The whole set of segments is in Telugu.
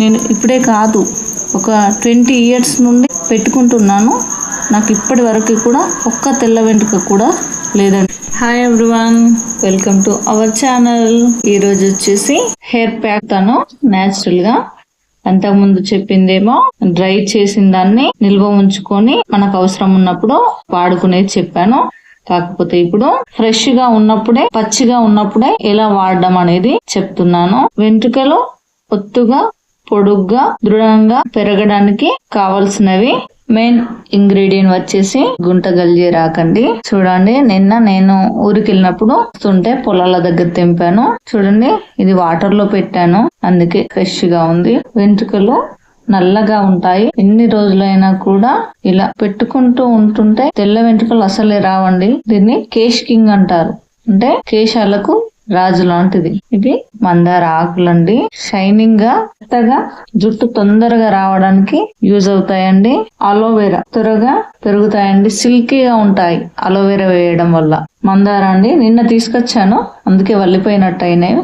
నేను ఇప్పుడే కాదు ఒక ట్వంటీ ఇయర్స్ నుండి పెట్టుకుంటున్నాను. నాకు ఇప్పటి వరకు కూడా ఒక్క తెల్ల వెంట్రుక కూడా లేదండి. Hi everyone welcome to our channel ఈరోజు వచ్చేసి హెయిర్ ప్యాక్ తను న్యాచురల్గా అంతకుముందు చెప్పిందేమో డ్రై చేసిన దాన్ని నిల్వ ఉంచుకొని మనకు అవసరం ఉన్నప్పుడు వాడుకునేది చెప్పాను. కాకపోతే ఇప్పుడు ఫ్రెష్గా ఉన్నప్పుడే పచ్చిగా ఉన్నప్పుడే ఎలా వాడడం అనేది చెప్తున్నాను. వెంట్రుకలు ఒత్తుగా పొడుగ్గా దృఢంగా పెరగడానికి కావలసినవి. మెయిన్ ఇంగ్రీడియంట్ వచ్చేసి గుంట గల్జీ రాకండి. చూడండి నిన్న నేను ఊరికి వెళ్ళినప్పుడు వస్తుంటే పొలాల దగ్గర తెంపాను. చూడండి ఇది వాటర్లో పెట్టాను. అందుకే ఫ్రెష్గా ఉంది. వెంట్రుకలు నల్లగా ఉంటాయి. ఎన్ని రోజులైనా కూడా ఇలా పెట్టుకుంటూ ఉంటుంటే తెల్ల వెంట్రుకలు అసలే రావండి. దీన్ని కేష్ కింగ్ అంటారు. అంటే కేశాలకు రాజు లాంటిది. ఇది మందార ఆకులండి. షైనింగ్గా మెత్తగా జుట్టు తొందరగా రావడానికి యూజ్ అవుతాయండి. అలోవెరా త్వరగా పెరుగుతాయండి. సిల్కీగా ఉంటాయి అలోవెరా వేయడం వల్ల. మందార అండి. నిన్న తీసుకొచ్చాను. అందుకే వల్లిపోయినట్టు అయినాయి.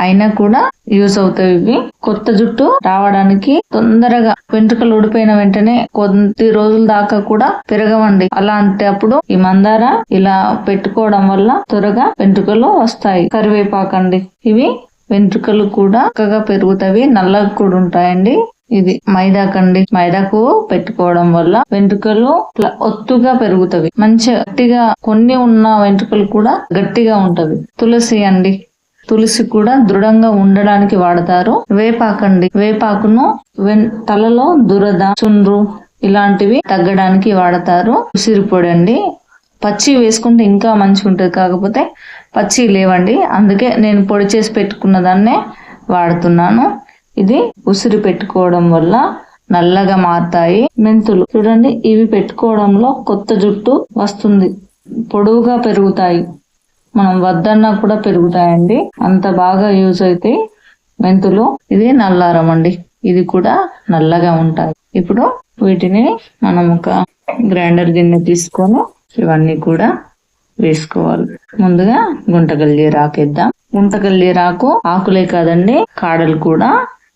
అయినా కూడా యూస్ అవుతాయి ఇవి. కొత్త జుట్టు రావడానికి తొందరగా వెంట్రుకలు ఊడిపోయిన వెంటనే కొద్ది రోజుల దాకా కూడా పెరగవండి. అలాంటప్పుడు ఈ మందార ఇలా పెట్టుకోవడం వల్ల త్వరగా వెంట్రుకలు వస్తాయి. కరివేపాకండి. ఇవి వెంట్రుకలు కూడా చక్కగా పెరుగుతాయి. నల్లగా కూడా ఉంటాయండి. ఇది మైదాకండి. మైదాకు పెట్టుకోవడం వల్ల వెంట్రుకలు ఇట్లా ఒత్తుగా పెరుగుతవి మంచిగా గట్టిగా కొన్ని ఉన్న వెంట్రుకలు కూడా గట్టిగా ఉంటవి తులసి అండి. తులసి కూడా దృఢంగా ఉండడానికి వాడతారు. వేపాకండి. వేపాకును వెన్ తలలో దురద చుండ్రు ఇలాంటివి తగ్గడానికి వాడతారు. ఉసిరి పొడి అండి. పచ్చి వేసుకుంటే ఇంకా మంచిగా ఉంటుంది. కాకపోతే పచ్చి లేవండి. అందుకే నేను పొడి చేసి పెట్టుకున్న దాన్నే వాడుతున్నాను. ఇది ఉసిరి పెట్టుకోవడం వల్ల నల్లగా మారుతాయి మెంతులు. చూడండి ఇవి పెట్టుకోవడంలో కొత్త జుట్టు వస్తుంది. పొడవుగా పెరుగుతాయి. మనం వద్దన్నా కూడా పెరుగుతాయండి. అంత బాగా యూజ్ అవుతాయి మెంతులు ఇది నల్లారం అండి. ఇది కూడా నల్లగా ఉంటాయి. ఇప్పుడు వీటిని మనం ఒక గ్రైండర్ గిన్నె తీసుకొని ఇవన్నీ కూడా వేసుకోవాలి. ముందుగా గుంటగల్లి రాకేద్దాం. గుంటగల్లి రాకు ఆకులే కాదండి కాడలు కూడా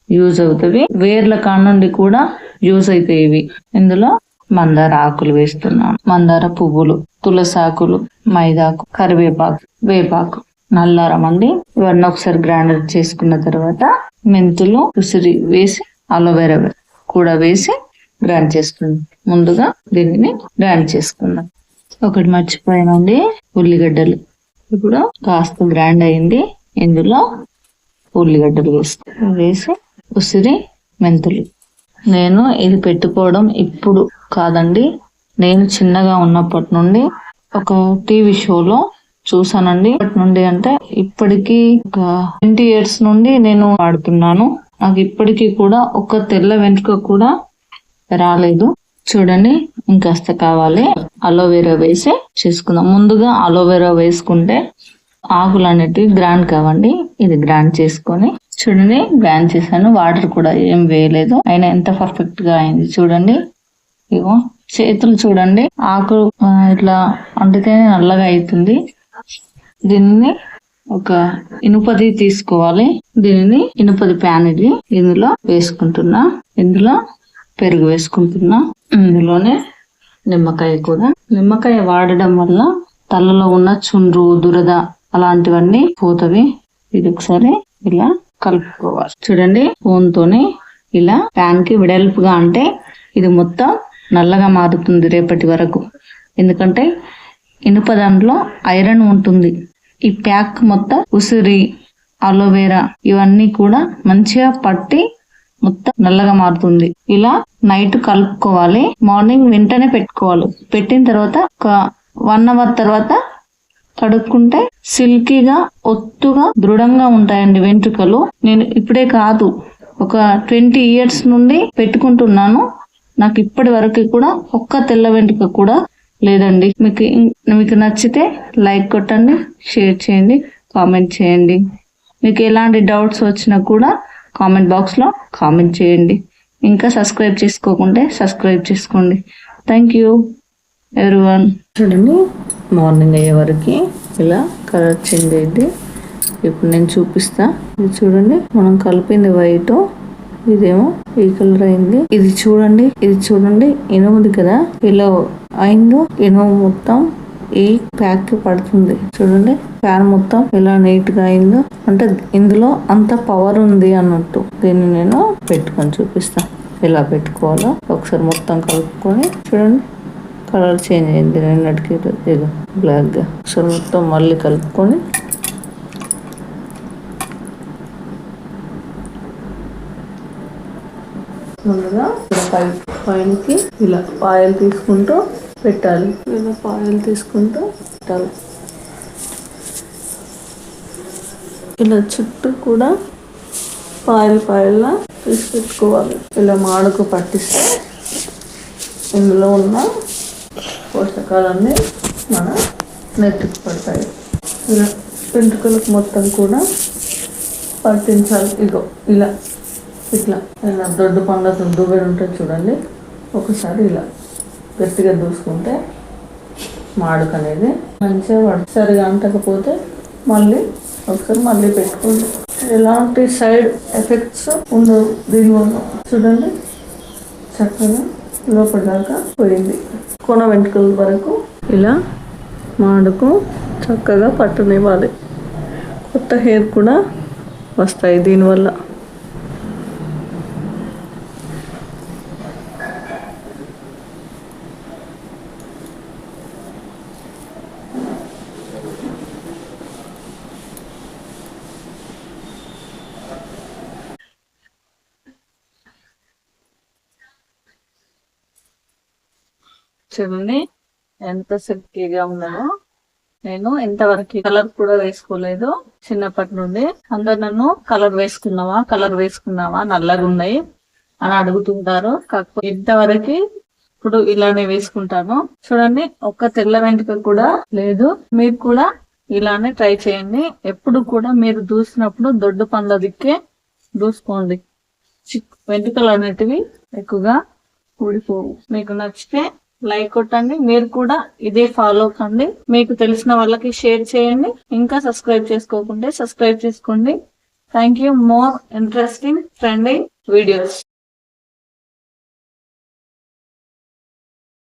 యూజ్ అవుతాయి వేర్ల కాడ నుండి కూడా యూజ్ అవుతాయి ఇవి. ఇందులో మందార ఆకులు వేస్తున్నాను మందార పువ్వులు తులసాకులు మైదాకు కరివేపాకు వేపాకు నల్లారం అండి. ఇవన్నీ ఒకసారి గ్రైండర్ చేసుకున్న తర్వాత మెంతులు ఉసిరి వేసి అలోవెరా కూడా వేసి గ్రైండ్ చేసుకున్నాం ముందుగా దీనిని గ్రైండ్ చేసుకుందాం. ఒకటి మర్చిపోయానండి ఉల్లిగడ్డలు. ఇప్పుడు కాస్త గ్రైండ్ అయింది. ఇందులో ఉల్లిగడ్డలు వేస్తాం. వేసి ఉసిరి మెంతులు. నేను ఇది పెట్టుకోవడం ఇప్పుడు కాదండి. నేను చిన్నగా ఉన్నప్పటి నుండి ఒక టీవీ షోలో చూసానండి అప్పటి నుండి అంటే ఇప్పటికీ ఒక ట్వంటీ ఇయర్స్ నుండి నేను వాడుతున్నాను నాకు ఇప్పటికీ కూడా ఒక తెల్ల వెంట్రుక కూడా రాలేదు. చూడండి ఇంకాస్త కావాలి. అలోవెరా వేసి చేసుకుందాం. ముందుగా అలోవెరా వేసుకుంటే ఆకులు అనేటివి గ్రాండ్ కావండి. ఇది గ్రాండ్ చేసుకొని చూడండి గ్రాండ్ చేశాను. వాటర్ కూడా ఏం వేయలేదు. అయినా ఎంత పర్ఫెక్ట్గా అయింది చూడండి. ఇగో చేతులు చూడండి. ఆకు ఇట్లా అంటితేనే నల్లగా అవుతుంది దీనిని ఒక ఇనుపది తీసుకోవాలి. దీనిని ఇనుపది ప్యాన్ ఇది ఇందులో వేసుకుంటున్నా. ఇందులో పెరుగు వేసుకుంటున్నా. ఇందులోనే నిమ్మకాయ కూడా. నిమ్మకాయ వాడడం వల్ల తలలో ఉన్న చుండ్రు దురద అలాంటివన్నీ పోతవి. ఇది ఒకసారి ఇలా కలుపుకోవాలి. చూడండి స్పూన్ తోని ఇలా ప్యాన్కి వెడల్పుగా అంటే ఇది మొత్తం నల్లగా మారుతుంది రేపటి వరకు. ఎందుకంటే ఇనుప దాంట్లో ఐరన్ ఉంటుంది. ఈ ప్యాక్ మొత్తం ఉసిరి అలోవెరా ఇవన్నీ కూడా మంచిగా పట్టి మొత్తం నల్లగా మారుతుంది. ఇలా నైట్ కలుపుకోవాలి. మార్నింగ్ వెంటనే పెట్టుకోవాలి. పెట్టిన తర్వాత ఒక వన్ అవర్ తర్వాత కడుక్కుంటే సిల్కీగా ఒత్తుగా దృఢంగా ఉంటాయండి వెంట్రుకలు. నేను ఇప్పుడే కాదు ఒక ట్వంటీ ఇయర్స్ నుండి పెట్టుకుంటున్నాను. నాకు ఇప్పటి వరకు కూడా ఒక్క తెల్ల వెంట్రుక కూడా లేదండి. మీకు మీకు నచ్చితే లైక్ కొట్టండి షేర్ చేయండి కామెంట్ చేయండి. మీకు ఎలాంటి డౌట్స్ వచ్చినా కూడా కామెంట్ బాక్స్లో కామెంట్ చేయండి. ఇంకా సబ్స్క్రైబ్ చేసుకోకుంటే సబ్స్క్రైబ్ చేసుకోండి. Thank you everyone. చూడండి మార్నింగ్ అయ్యే వరకు ఇలా కలర్ చేంజ్ అయింది. ఇప్పుడు నేను చూపిస్తా. ఇది చూడండి మనం కలిపింది వైట్. ఇదేమో ఈ కలర్ అయింది. ఇది చూడండి ఇది చూడండి ఇనుముది కదా. ఇలా అయిందో ఇనుము మొత్తం ఈ ప్యాక్కి పడుతుంది. చూడండి ఫ్యాన్ మొత్తం ఎలా నీట్గా అయిందో. అంటే ఇందులో అంత పవర్ ఉంది అన్నట్టు. దీన్ని నేను పెట్టుకొని చూపిస్తా. ఎలా పెట్టుకోవాలో ఒకసారి మొత్తం కలుపుకొని చూడండి. కలర్ చేంజ్ అయింది. నిన్నటికి బ్లాక్గా. ఒకసారి మొత్తం మళ్ళీ కలుపుకొని ముందుగా పై పైనకి ఇలా పాయలు తీసుకుంటూ పెట్టాలి. ఇలా పాయలు తీసుకుంటూ పెట్టాలి. ఇలా చుట్టూ కూడా పాయలు పాయల్లా తీసి పెట్టుకోవాలి ఇలా మాడుకు పట్టిస్తే ఇందులో ఉన్న పోషకాలన్నీ మన నెట్టుకు పడతాయి. ఇలా వెంట్రుకలకు మొత్తం కూడా పట్టించాలి. ఇగో ఇలా ఇట్లా ఇలా దొడ్డు పండ్లతో దువ్వెడు ఉంటుంది చూడండి. ఒకసారి ఇలా గట్టిగా దూసుకుంటే మాడుక అనేది మంచిగా పడుతుంది. సరిగా అంటకపోతే మళ్ళీ ఒకసారి మళ్ళీ పెట్టుకోండి. ఎలాంటి సైడ్ ఎఫెక్ట్స్ ఉండవు దీనివల్ల చూడండి చక్కగా లోపల దాకా పోయింది. కొన వెంట్రుకల వరకు ఇలా మాడుకు చక్కగా పట్టునివ్వాలి. కొత్త హెయిర్ కూడా వస్తాయి దీనివల్ల. చూడండి ఎంత సిల్కీగా ఉన్నానో నేను ఇంతవరకు కలర్ కూడా వేసుకోలేదు చిన్నప్పటి నుండి. అందరు నన్ను కలర్ వేసుకున్నావా కలర్ వేసుకున్నావా? నల్లగా ఉన్నాయి అని అడుగుతుంటారు. కాకపోతే ఇంతవరకు ఇప్పుడు ఇలానే వేసుకుంటాను. చూడండి ఒక్క తెల్ల వెంట్రుక కూడా లేదు. మీరు కూడా ఇలానే ట్రై చేయండి. ఎప్పుడు కూడా మీరు దూసినప్పుడు దొడ్డు పండ్ల దిక్కే దూసుకోండి. చిక్ వెంట్రుకలు అనేటివి ఎక్కువగా ఊడిపోవు. మీకు నచ్చితే లైక్ కొట్టండి. మీరు కూడా ఇదే ఫాలో కండి. మీకు తెలిసిన వాళ్ళకి షేర్ చేయండి. ఇంకా సబ్స్క్రైబ్ చేసుకోకుంటే సబ్స్క్రైబ్ చేసుకోండి. Thank you more interesting trending videos